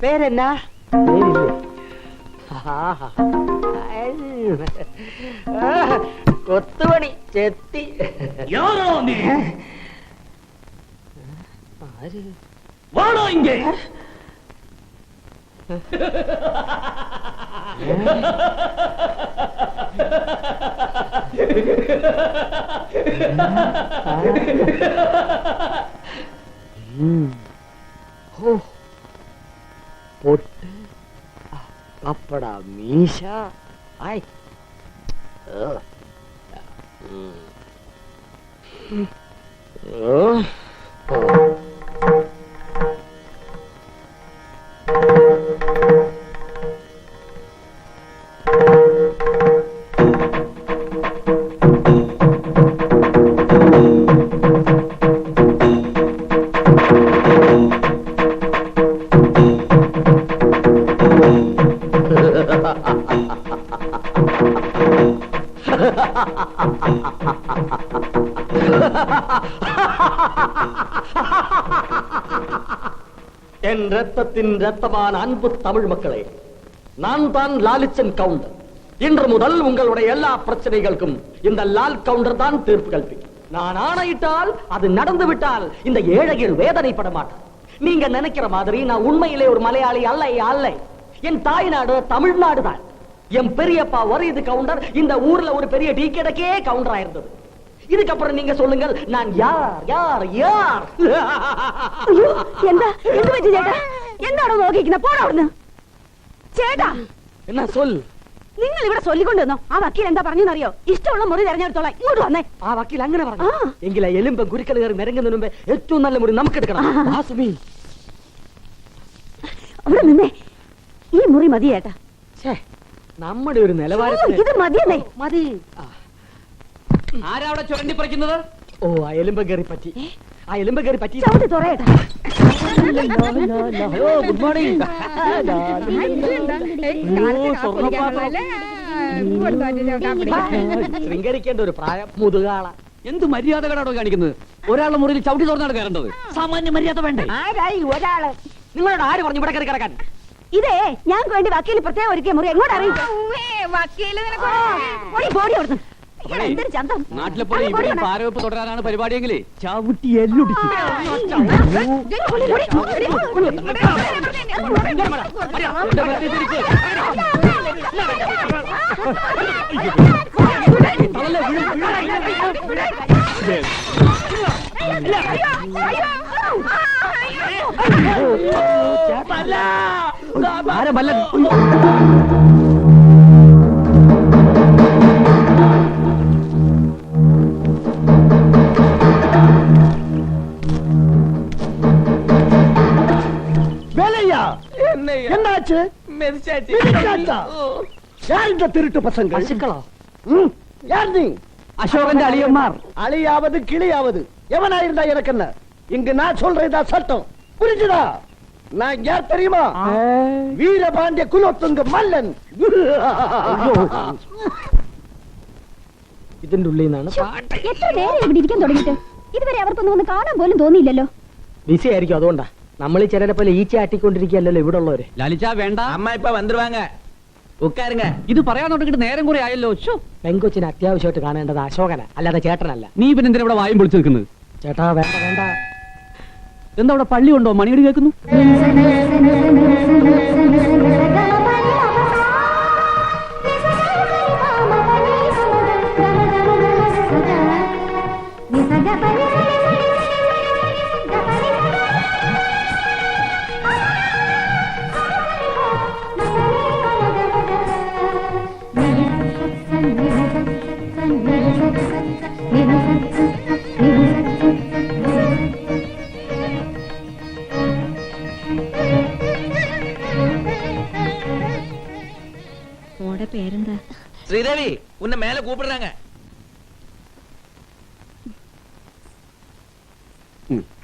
പേരെന്നാ പേരില്ല കൊത്തുപണി ചെത്തി വാണോ ഇങ്ങേ ഓ പപ്പട മീശ. ആയ് ഓ. என் ரத்தத்தின் ரத்தமான அன்பு தமிழ் மக்களே நான் தான் லாலிச்சன் கவுண்டர். இன்று முதல் உங்களுடைய எல்லா பிரச்சனைகளுக்கும் இந்த லால் கவுண்டர் தான் தீர்ப்பு கல்பிக்கும் நான் ஆணையிட்டால் அது நடந்து விட்டால் இந்த ஏழைகள் வேதனைப்பட மாட்டார். நீங்க நினைக்கிற மாதிரி நான் உண்மையிலே ஒரு மலையாளி அல்ல அல்ல. என் தாய்நாடு தமிழ்நாடு தான் என் பெரியப்பா ஒரு இது கவுண்டர் இந்த ஊர்ல ஒரு பெரிய டீ கடைக்கே கவுண்டரா இருந்தது இதுக்கப்புறம் நீங்க சொல்லுங்கள் நான் யார் யார் யார் അയ്യോ എന്താ എന്ത് പറ്റി ചേട്ടാ എന്താണോ നോക്കിക്കുന്നത് പോടാ അവിടുന്ന് ചേട്ടാ என்ன சொல் നിങ്ങൾ ഇവിടെ ചൊല്ലിക്കൊണ്ടുവന്നോ ആ വക്കീൽ എന്താ പറഞ്ഞെന്നറിയോ ഇഷ്ടമുള്ള മുറി തെരഞ്ഞെടുത്തോളാം ഇങ്ങോട്ട് വന്നേ ആ വക്കീൽ അങ്ങനെ പറഞ്ഞു ആ. എങ്കിലെ എലുമ്പ് കുരുക്കൾ കയറി നിരങ്ങുന്നതിന് മുമ്പേ ഏറ്റവും നല്ല മുറി നമുക്ക് എടുക്കണം ആ. വാസുമി അവിടെ നിന്നേ ഈ മുറി മതി ചേട്ടാ ഛേ, നമ്മുടെ ഒരു ഓ, നിലവാരത്തിന് ഇത് മതിയെന്നേ മതി ആ. ആരാ അവിടെ ചുരണ്ടി പറിക്കുന്നത് ഓ അയലുമ്പ കയറി പറ്റി അയലുമ്പ കയറി പറ്റി ചവിട്ടി തുറയേട്ടാ ഹലോ ഗുഡ് മോർണിംഗ് ശൃംഗരിക്കേണ്ട ഒരു പ്രായം മുതുകാള എന്ത് മര്യാദകളാണോ കാണിക്കുന്നത് ഒരാളുടെ മുറിയിൽ ചവിട്ടി തുറന്നാണ് കയറേണ്ടത് സാമാന്യ മര്യാദ വേണ്ടേ ആരായി ഒരാൾ നിങ്ങളോട് ആര് പറഞ്ഞു ഇവിടെ കയറി കിടക്കാൻ ഇതേ ഞാൻ വേണ്ടി വക്കീൽ പ്രത്യേകം ഒരുക്കിയ മുറി എങ്ങോട്ട് അറിയിക്കും പോടി നാട്ടിലെ പോലെ പോടി ഇവിടെ. പാരവെപ്പ് തുടരാനാണ് പരിപാടിയെങ്കിലേ ചവിട്ടി എല്ലൊടിച്ചു പോടി, என்னாச்சு மிதிச்சாச்சா? யார் இந்த திருட்டு பசங்க പശുക്കളോ ம், யார் நீ അശോകന്റെ അളിയന്മാർ அழியாவது கிளியாவது எவனாயிருந்தா எனக்கு என்ன இங்கு நான் சொல்றதா சட்டம் புரிஞ்சுதா நான் யார் தெரியுமா வீரபாண்டிய குலோத்துங்க மல்லன் ഇതിന്റെ ഉള്ളിൽ നിന്നാണ് എത്ര നേരം ഇവിടെ ഇരിക്കാൻ തുടങ്ങിയിട്ട് ഇതുവരെ അവർക്കൊന്നും ഒന്ന് കാണാൻ പോലും തോന്നിയില്ലല്ലോ ബിസി ആയിരിക്കും അതുകൊണ്ടാ നമ്മൾ ചിലരെ പോലെ ഈ ചാട്ടിക്കൊണ്ടിരിക്കുകയല്ലോ ഇവിടെ ഉള്ളവര് ലലിച്ചാ വേണ്ട. അമ്മ ഇപ്പൊ വന്നിരുവാങ്ക ഉക്കാരുങ്ങ. ഇത് പറയാൻ തുടങ്ങിയിട്ട് നേരം കുറെ ആയല്ലോ. ഷോ അത്യാവശ്യമായിട്ട് കാണേണ്ടത് അശോകന അല്ലാതെ ചേട്ടനല്ല. നീ പിന്നെ എന്തിനാ ഇവിടെ വായും പൊളിച്ചിരിക്കുന്നത് ചേട്ടാ വേണ്ട വേണ്ട. എന്താ അവിടെ പള്ളി ഉണ്ടോ മണിയടി കേൾക്കുന്നു?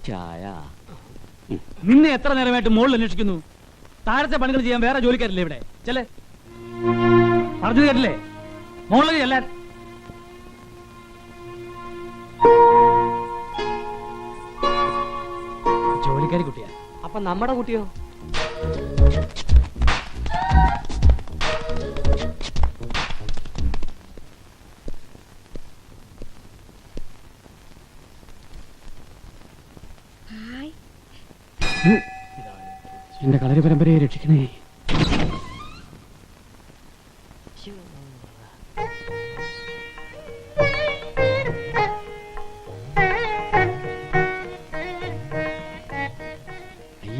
ചായ. നിന്നെ എത്ര നേരമായിട്ട് മുകളിൽ അന്വേഷിക്കുന്നു? താഴത്തെ പണികൾ ചെയ്യാൻ വേറെ ജോലിക്കാരില്ലേ ഇവിടെ? ചെല്ലേ. പറഞ്ഞു കേട്ടില്ലേ? മുകളിൽ ചെല്ലാൻ ജോലിക്കാരി കുട്ടിയാ. അപ്പൊ നമ്മുടെ കുട്ടിയോ? എന്റെ കളരി പരമ്പരയെ രക്ഷിക്കണേ.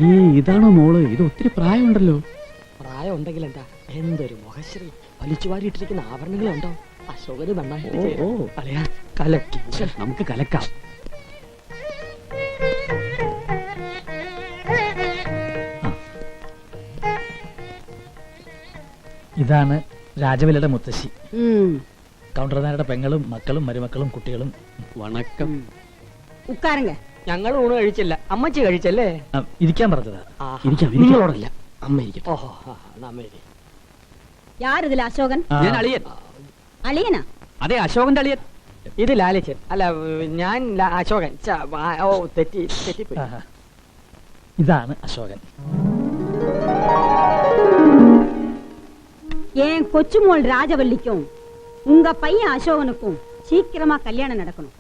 ഈ ഇതാണോ മോൾ? ഇത് ഒത്തിരി പ്രായമുണ്ടല്ലോ. പ്രായം ഉണ്ടെങ്കിൽ എന്താ എന്തൊരു മുഖശ്രീ വലിച്ചു വാരിയിട്ടിരിക്കുന്ന ആഭരണങ്ങളുണ്ടോ? അശോകന് നന്നായിട്ട്. കലക്കി. നമുക്ക് കലക്കാം. ഇതാണ് രാജവിലയുടെ മുത്തശ്ശി. കൗണ്ടർനാരുടെ പെങ്ങളും മക്കളും മരുമക്കളും കുട്ടികളും. വണക്കം. ഉക്കാരങ്ങ. ഞങ്ങൾ ഊണ് കഴിച്ചില്ല. അമ്മച്ചി കഴിച്ചല്ലേ? ഇരിക്കാൻ പറഞ്ഞതാ. ഇരിക്കാം, ഇരിക്കാം. നിങ്ങളോടല്ല. അമ്മ ഇരിക്കട്ടെ. ഓഹോ അമ്മ ഇരി. യാരിതിൽ അശോകൻ? ഞാൻ അളിയൻ. അളിയനാ? അതെ അശോകന്റെ അളിയൻ. ഇത് ലാലിച്ചൻ. അല്ല ഞാൻ അശോകൻ. ഛ, ഓ തെറ്റി തെറ്റിപ്പോയി. ആഹാ. ഇതാണ് അശോകൻ. என் கொச்சுமோள் ராஜவல்லிக்கும் உங்க பையன் அசோகனுக்கும் சீக்கிரமா கல்யாணம் நடக்கணும்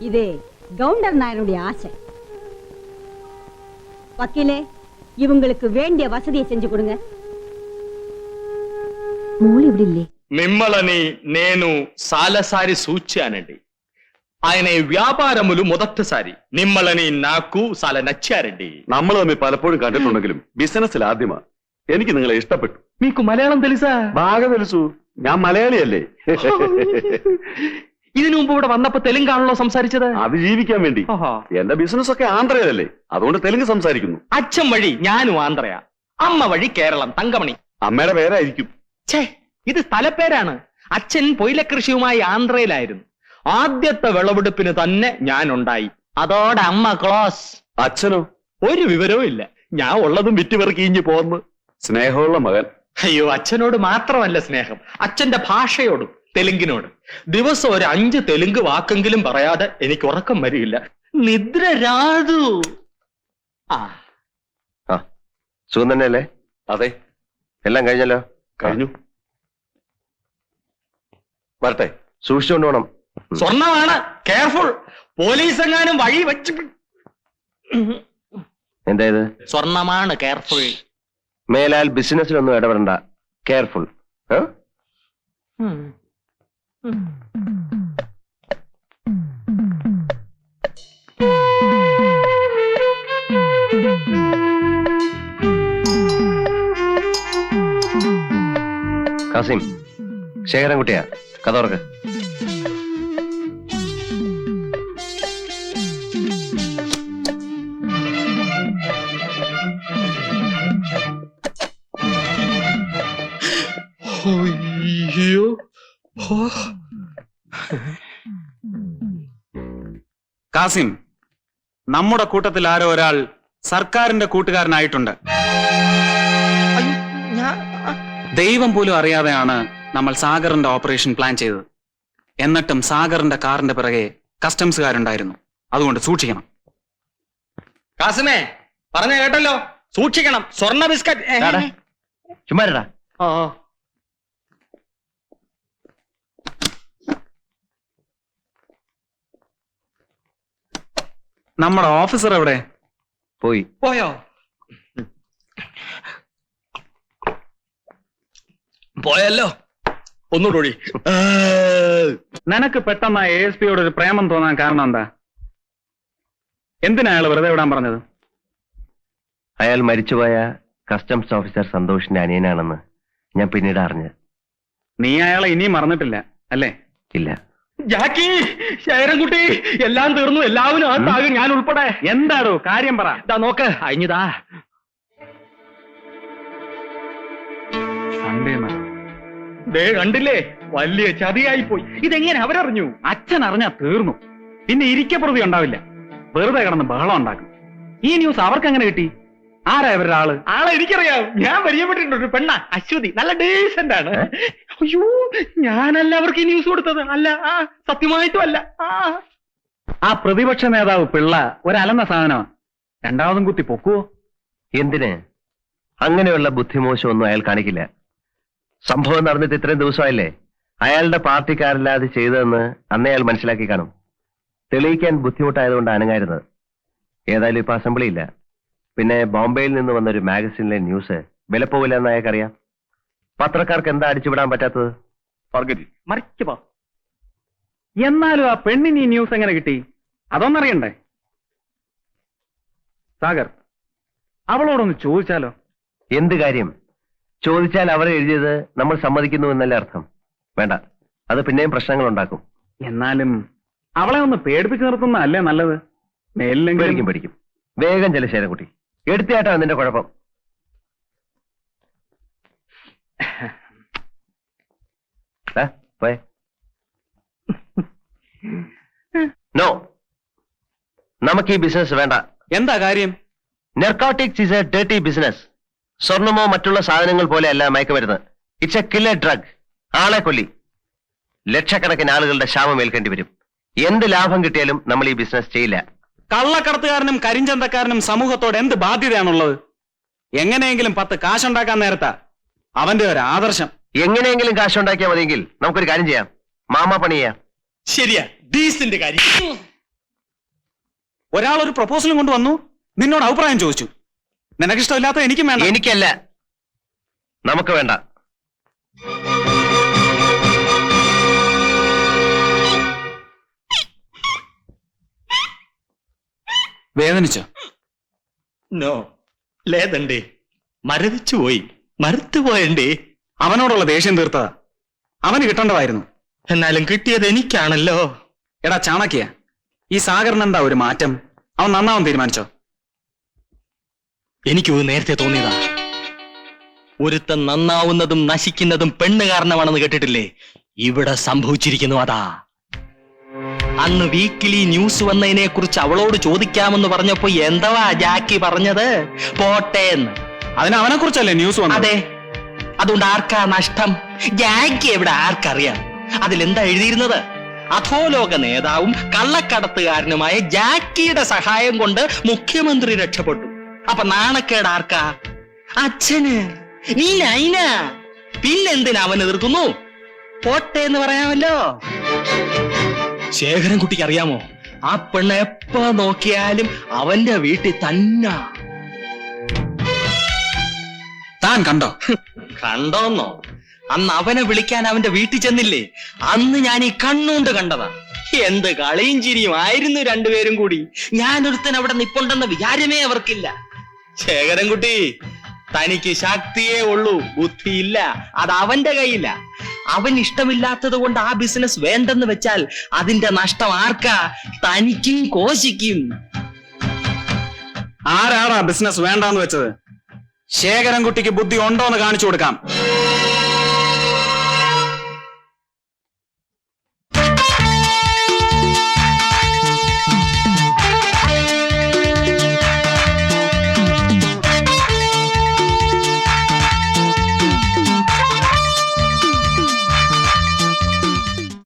இது கவுண்டர் நாயனுடைய ஆசை வக்கீலே இவங்களுக்கு வேண்டிய வசதியை செஞ்சு கொடுங்க மூளை இப்படி இல்லையே మిమ్మల్ని నేను సాలసారి సూచానండి ఆయన ఈ వ్యాపారములు మొదటిసారి మిమ్మల్ని నాకు చాలా నచ్చారండి നമ്മൾ തമ്മിൽ പലപ്പോഴും കണ്ടിട്ടുണ്ടെങ്കിലും ബിസിനസ്സിൽ ആദ്യമാ എനിക്ക് നിങ്ങളെ ഇഷ്ടപ്പെട്ടു. మీకు മലയാളം തെളിസാ? ഭാഗം తెలుసు ഞാൻ മലയാളിയല്ലേ? ഇതിനു മുമ്പ് ഇവിടെ വന്നപ്പോ തെലുങ്കാണല്ലോ സംസാരിച്ചത്? അത് ജീവിക്കാൻ വേണ്ടി. എന്റെ ബിസിനസ് ഒക്കെ ആന്ധ്രയിലല്ലേ? അതുകൊണ്ട് തെലുങ്ക് സംസാരിക്കുന്നു. അച്ഛൻ വഴി ഞാനും ആന്ധ്രയാ. അമ്മ വഴി കേരളം തങ്കമണി. അമ്മയുടെ പേരായിരിക്കും. ഇത് സ്ഥലപ്പേരാണ്. അച്ഛൻ പൊയിലക്കൃഷിയുമായി ആന്ധ്രയിലായിരുന്നു. ആദ്യത്തെ വിളവെടുപ്പിന് തന്നെ ഞാൻ ഉണ്ടായി അതോടെ അമ്മ ക്ലോസ്. അച്ഛനോ? ഒരു വിവരവും ഇല്ല. ഞാൻ ഉള്ളതും വിറ്റുപെറുക്കി ഇഞ്ഞു പോന്ന്. സ്നേഹമുള്ള മകൻ. അയ്യോ അച്ഛനോട് മാത്രമല്ല സ്നേഹം. അച്ഛന്റെ ഭാഷയോടും തെലുങ്കിനോട്. ദിവസം ഒരു അഞ്ച് തെലുങ്ക് വാക്കെങ്കിലും പറയാതെ എനിക്ക് ഉറക്കം വരില്ല നിദ്ര രാതു. ആ. സുഖം തന്നെയല്ലേ? അതെ. എല്ലാം കഴിഞ്ഞല്ലോ? കഴിഞ്ഞു. വരട്ടെ സൂക്ഷിച്ചുകൊണ്ട് പോണം സ്വർണമാണ് കെയർഫുൾ പോലീസ് എങ്ങാനും വഴി വെച്ച് എന്തായത് സ്വർണമാണ് സ്വർണമാണ് കെയർഫുൾ മേലാൽ ബിസിനസ്സിലൊന്നും ഇടപെടണ്ട. കെയർഫുൾ കാസിം ശേഖരൻകുട്ടിയാ കഥ തുറക്ക്. കാസിം നമ്മുടെ കൂട്ടത്തിൽ ആരോ ഒരാൾ സർക്കാരിന്റെ കൂട്ടുകാരനായിട്ടുണ്ട്. ദൈവം പോലും അറിയാതെയാണ് നമ്മൾ സാഗറിന്റെ ഓപ്പറേഷൻ പ്ലാൻ ചെയ്തത്. എന്നിട്ടും സാഗറിന്റെ കാറിന്റെ പിറകെ കസ്റ്റംസുകാരുണ്ടായിരുന്നു. അതുകൊണ്ട് സൂക്ഷിക്കണം. കാസിമേ പറഞ്ഞ കേട്ടല്ലോ. സൂക്ഷിക്കണം. സ്വർണ ബിസ്ക്കറ്റ്. ചുമ്മാരടാ ആ നമ്മുടെ ഓഫീസർ എവിടെ? പോയി. പോയോ? പോയല്ലോ. ഒന്നുകൂടി നിനക്ക് പെട്ടെന്ന് എ എസ് പിയോട് ഒരു പ്രേമം തോന്നാൻ കാരണം എന്താ? എന്തിനാ അയാൾ വെറുതെ വിടാൻ പറഞ്ഞത്? അയാൾ മരിച്ചുപോയ കസ്റ്റംസ് ഓഫീസർ സന്തോഷിന്റെ അനിയനാണെന്ന് ഞാൻ പിന്നീട് അറിഞ്ഞു നീ അയാളെ ഇനിയും മറന്നിട്ടില്ല അല്ലേ? ഇല്ല. ജാക്കി ശൈരൻകുട്ടി എല്ലാം തീർന്നു. എല്ലാവരും അകത്താകും ഞാൻ ഉൾപ്പെടെ. എന്താടോ കാര്യം പറ. ഇതാ നോക്ക്. അഴിഞ്ഞതാ സൺഡേ ദേ കണ്ടില്ലേ? വലിയ ചതിയായി പോയി ഇതെങ്ങനെ അവരറിഞ്ഞു? അച്ഛൻ അറിഞ്ഞാ തീർന്നു. പിന്നെ ഇരിക്കപ്രതി ഉണ്ടാവില്ല. വെറുതെ കിടന്ന് ബഹളം ഉണ്ടാക്കും. ഈ ന്യൂസ് അവർക്ക് എങ്ങനെ കിട്ടി? ആരാ ഇവരുടെ ആൾ? ആളെ എനിക്കറിയാം. ഞാൻ പരിചയപ്പെട്ടിട്ടുണ്ട്. ഒരു പെണ്ണ അശ്വതി. നല്ല ഡീസന്റ് ആണ്. അയ്യോ ഞാനല്ല അവർക്ക് ഈ ന്യൂസ് കൊടുത്തത്. അല്ല ആ സത്യമായിട്ടും അല്ല. ആ. ആ പ്രതിപക്ഷ നേതാവ് പിള്ള ഒരലന്ന സാധനമാ. രണ്ടാമതും കുത്തി പൊക്കുവോ? എന്തിന്? അങ്ങനെയുള്ള ബുദ്ധിമോശം ഒന്നും അയാൾ കാണിക്കില്ല. സംഭവം നടന്നിട്ട് ഇത്രയും ദിവസമായില്ലേ? അയാളുടെ പാർട്ടിക്കാരല്ലാതെ ചെയ്തതെന്ന് അന്നേ അയാൾ മനസ്സിലാക്കി കാണും. തെളിയിക്കാൻ ബുദ്ധിമുട്ടായതുകൊണ്ട് അനങ്ങായിരുന്നത് ഏതായാലും ഇപ്പൊ അസംബ്ലി ഇല്ല പിന്നെ ബോംബെയിൽ നിന്ന് വന്ന ഒരു മാഗസിനിലെ ന്യൂസ് വിലപ്പോവില്ല എന്ന് അയാൾക്കറിയാം പത്രക്കാർക്ക് എന്താ അടിച്ചുവിടാൻ പറ്റാത്തത്? മറിച്ചു എന്നാലും ആ പെണ്ണിന് ഈ ന്യൂസ് എങ്ങനെ കിട്ടി? അതൊന്നറിയണ്ടേ? സാഗർ അവളോടൊന്ന് ചോദിച്ചാലോ? എന്ത് കാര്യം? ചോദിച്ചാൽ അവർ എഴുതിയത് നമ്മൾ സമ്മതിക്കുന്നു എന്നല്ലേ അർത്ഥം? വേണ്ട അത് പിന്നെയും പ്രശ്നങ്ങൾ ഉണ്ടാക്കും. എന്നാലും അവളെ ഒന്ന് പേടിപ്പിച്ച് നിർത്തുന്നതല്ലേ നല്ലത്? മേലിലെങ്കിലും പേടിക്കും പേടിക്കും. വേഗം ചെല ശേരക്കുട്ടി എടുത്തിട്ടാണ് നിന്റെ കുഴപ്പം ദാ, പോയെ. നോ നമുക്ക് ഈ ബിസിനസ് വേണ്ട. എന്താ കാര്യം? Narcotics is a dirty business സ്വർണമോ മറ്റുള്ള സാധനങ്ങൾ പോലെയല്ല മയക്കുമരുന്ന്. ഇറ്റ്സ് എ കില്ലർ ഡ്രഗ് ആളെ കൊല്ലി. ലക്ഷക്കണക്കിന് ആളുകളുടെ ശാപം ഏൽക്കേണ്ടി വരും. എന്ത് ലാഭം കിട്ടിയാലും നമ്മൾ ഈ ബിസിനസ് ചെയ്യില്ല. കള്ളക്കടത്തുകാരനും കരിഞ്ചന്തക്കാരനും സമൂഹത്തോട് എന്ത് ബാധ്യതയാണുള്ളത്? എങ്ങനെയെങ്കിലും പത്ത് കാശുണ്ടാക്കാൻ നേരത്താ. അവന്റെ ഒരു ആദർശം. എങ്ങനെയെങ്കിലും കാശ് ഉണ്ടാക്കിയാൽ മതിയെങ്കിൽ നമുക്കൊരു കാര്യം ചെയ്യാം. മാമ പണി ചെയ്യാം. ശരിയാ ഡീസിന്റെ കാര്യം. ഒരാൾ ഒരു പ്രപ്പോസലും കൊണ്ടുവന്നു. നിന്നോട് അഭിപ്രായം ചോദിച്ചു. നിനക്കിഷ്ടമില്ലാത്ത എനിക്കും വേണ്ട. എനിക്കല്ല. നമുക്ക് വേണ്ട. വേദനിച്ചോ? നോ ലേതണ്ടേ? മരവിച്ചു പോയി. മറുത്തു പോയണ്ടേ അവനോടുള്ള ദേഷ്യം തീർത്തതാ. അവന് കിട്ടേണ്ടതായിരുന്നു. എന്നാലും കിട്ടിയത് എനിക്കാണല്ലോ. എടാ ചാണക്യ ഈ സാഗറിന് എന്താ ഒരു മാറ്റം? അവൻ നന്നാവും തീരുമാനിച്ചോ? എനിക്കും നേരത്തെ തോന്നിയതാ. ഒരുത്തൻ നന്നാവുന്നതും നശിക്കുന്നതും പെണ്ണ് കാരണമാണെന്ന് കേട്ടിട്ടില്ലേ? ഇവിടെ സംഭവിച്ചിരിക്കുന്നു അതാ. അന്ന് വീക്കിലി ന്യൂസ് വന്നതിനെ കുറിച്ച് അവളോട് ചോദിക്കാമെന്ന് പറഞ്ഞപ്പോ എന്തവാ ജാക്കി പറഞ്ഞത്? പോട്ടെ എന്ന് അതിന് അവനെ കുറിച്ചല്ലേ ന്യൂസ് വന്നത്? അതെ. അതുകൊണ്ട് ആർക്കാ നഷ്ടം? ജാക്കി എവിടെ ആർക്കറിയാം? അതിൽ എന്താ എഴുതിയിരുന്നത്? അധോലോക നേതാവും കള്ളക്കടത്തുകാരനുമായ ജാക്കിയുടെ സഹായം കൊണ്ട് മുഖ്യമന്ത്രി രക്ഷപ്പെട്ടു. അപ്പൊ നാണക്കേട് ആർക്കാ? അച്ഛന്. നീ നൈന പിന്നെന്തിനാ അവൻ എതിർക്കുന്നു? പോട്ടെ എന്ന് പറയാമല്ലോ. ശേഖരൻ കുട്ടിക്ക് അറിയാമോ? ആ പെണ്ണ് എപ്പോ നോക്കിയാലും അവന്റെ വീട്ടിൽ തന്നെ. താൻ കണ്ടോ? കണ്ടോന്നോ? അന്ന് അവനെ വിളിക്കാൻ അവന്റെ വീട്ടിൽ ചെന്നില്ലേ? അന്ന് ഞാൻ ഈ കണ്ണുകൊണ്ട് കണ്ടതാ. എന്ത് കളിയും ചിരിയും ആയിരുന്നു രണ്ടുപേരും കൂടി. ഞാൻ ഒരുത്തൻ അവിടെ നിപ്പുണ്ടെന്ന വിചാരമേ അവർക്കില്ല. ശേഖരൻകുട്ടി തനിക്ക് ശക്തിയേ ഉള്ളൂ ബുദ്ധിയില്ല അത് അവന്റെ കയ്യില്ല അവൻ ഇഷ്ടമില്ലാത്തത് കൊണ്ട് ആ ബിസിനസ് വേണ്ടെന്ന് വെച്ചാൽ അതിന്റെ നഷ്ടം ആർക്കാ? തനിക്കും കോശിക്കും. ആരാടാ ബിസിനസ് വേണ്ടെന്ന് വെച്ചത്? ശേഖരൻകുട്ടിക്ക് ബുദ്ധി ഉണ്ടോ എന്ന് കാണിച്ചു കൊടുക്കാം.